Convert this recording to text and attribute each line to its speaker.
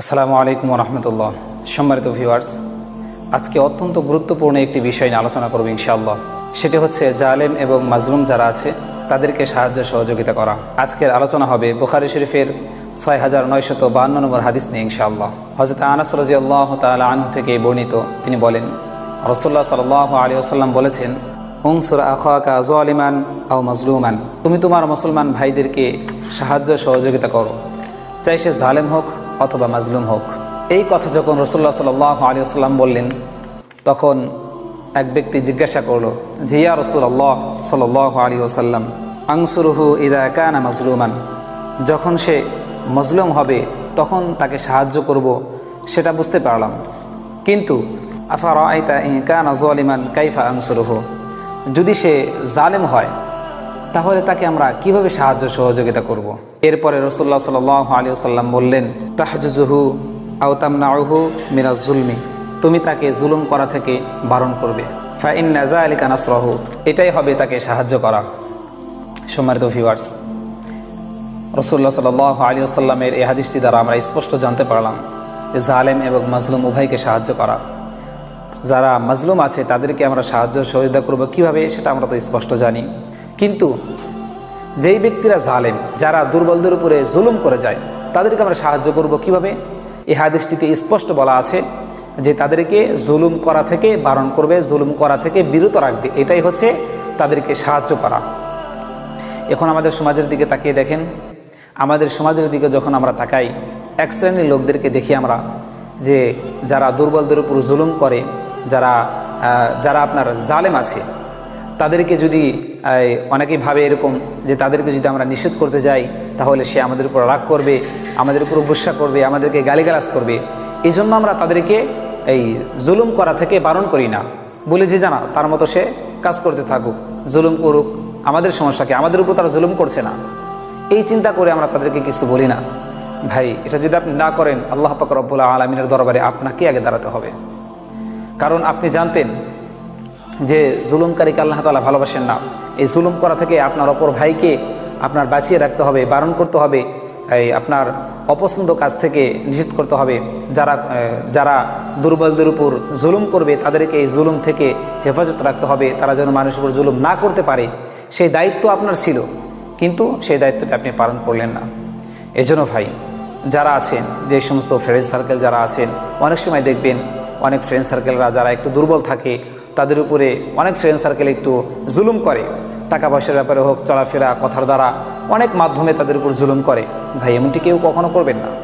Speaker 1: আসসালামু আলাইকুম রহমতুল্লাহ সম্মানিত ভিউয়ার্স, আজকে অত্যন্ত গুরুত্বপূর্ণ একটি বিষয় নিয়ে আলোচনা করব ইনশাআল্লাহ। সেটি হচ্ছে জালেম এবং মাজলুম যারা আছে, তাদেরকে সাহায্য সহযোগিতা করা। আজকের আলোচনা হবে বুখারি শরীফের ছয় হাজার নয়শত বান্ন নম্বর হাদিস নিয়ে ইনশাআল্লাহ। হজরত আনাস রাজি আল্লাহ তালা আনহু থেকে বর্ণিত, তিনি বলেন রসুল্লাহ সাল আলী আসাল্লাম বলেছেন উংসুর আখাকা জলিমান আও মাজলুমান। তুমি তোমার মুসলমান ভাইদেরকে সাহায্য সহযোগিতা করো। চাই সে জালেম হোক অথবা মাজলুম হোক। এই কথা যখন রসুল্লাহ সাল আলী আসাল্লাম বললেন, তখন এক ব্যক্তি জিজ্ঞাসা করল যে ইয়া রসুল আল্লাহ সাল আলী ওসাল্লাম আংসুরুহু ইদা কানা মাজলুমান? যখন সে মজলুম হবে, তখন তাকে সাহায্য করব, সেটা বুঝতে পারলাম। কিন্তু ই কানা জলিমান কাইফা আংসুরুহু যদি সে জালেম হয় তাহলে তাকে আমরা কীভাবে সাহায্য সহযোগিতা করব। এরপরে রসুল্লাহ সাল আলী সাল্লাম বললেন তাহজুহু আউতামনাহু মিরাজ জুলমি। তুমি তাকে জুলুম করা থেকে বারণ করবে। ফাইন নাজা আলী কানাসরহু এটাই হবে তাকে সাহায্য করা। সম্মানিত ভিউয়ার্স রসুল্লাহ সাল আলী আসাল্লামের এই হাদিসটি দ্বারা আমরা স্পষ্ট জানতে পারলাম যে জালেম এবং মাজলুম উভয়কে সাহায্য করা। যারা মাজলুম আছে তাদেরকে আমরা সাহায্য সহযোগিতা করব। কীভাবে? সেটা আমরা তো স্পষ্ট জানি। কিন্তু যেই ব্যক্তিরা জালেম, যারা দুর্বলদের উপরে জুলুম করে যায়, তাদেরকে আমরা সাহায্য করব কীভাবে? এই হাদিসটিতে স্পষ্ট বলা আছে যে তাদেরকে জুলুম করা থেকে বারণ করবে, জুলুম করা থেকে বিরত রাখবে। এটাই হচ্ছে তাদেরকে সাহায্য করা। এখন আমাদের সমাজের দিকে তাকিয়ে দেখেন। আমাদের সমাজের দিকে যখন আমরা তাকাই, এক শ্রেণির লোকদেরকে দেখি আমরা যে যারা দুর্বলদের উপর জুলুম করে, যারা যারা আপনার জালেম আছে তাদেরকে যদি অনেকেই ভাবে এরকম যে তাদেরকে যদি আমরা নিষেধ করতে যাই, তাহলে সে আমাদের উপর রাগ করবে, আমাদের উপর গুসা করবে, আমাদেরকে গালিগালাজ করবে। এই জন্য আমরা তাদেরকে এই জুলুম করা থেকে বারণ করি না। বলে যে, জানা, তার মতো সে কাজ করতে থাকুক, জুলুম করুক, আমাদের সমস্যাকে আমাদের উপর তারা জুলুম করছে না? এই চিন্তা করে আমরা তাদেরকে কিছু বলি না। ভাই, এটা যদি আপনি না করেন, আল্লাহ পাক রব্বুল্লাহ আলমিনের দরবারে আপনাকে আগে দাঁড়াতে হবে। কারণ আপনি জানতেন যে জুলুমকারীকে আল্লাহ তালা ভালোবাসেন না। এই জুলুম করা থেকে আপনার অপর ভাইকে আপনার বাঁচিয়ে রাখতে হবে, বারণ করতে হবে, এই আপনার অপছন্দ কাজ থেকে নিষেধ করতে হবে। যারা যারা দুর্বলদের উপর জুলুম করবে, তাদেরকে এই জুলুম থেকে হেফাজত রাখতে হবে। তারা যেন মানুষের উপর জুলুম না করতে পারে। সেই দায়িত্ব আপনার ছিল, কিন্তু সেই দায়িত্বটা আপনি পালন করলেন না। এজন্য ভাই, যারা আছেন, যে সমস্ত ফ্রেন্ড সার্কেল যারা আছেন, অনেক সময় দেখবেন, অনেক ফ্রেন্ড সার্কেলরা যারা একটু দুর্বল থাকে তাদের উপরে অনেক ফ্রেন্ড সার্কেল একটু জুলুম করে। টাকা পয়সার ব্যাপারে হোক, চলাফেরা, কথার দ্বারা অনেক মাধ্যমে তাদের উপর জুলুম করে। ভাই, এমনটি কেউ কখনো করবেন না।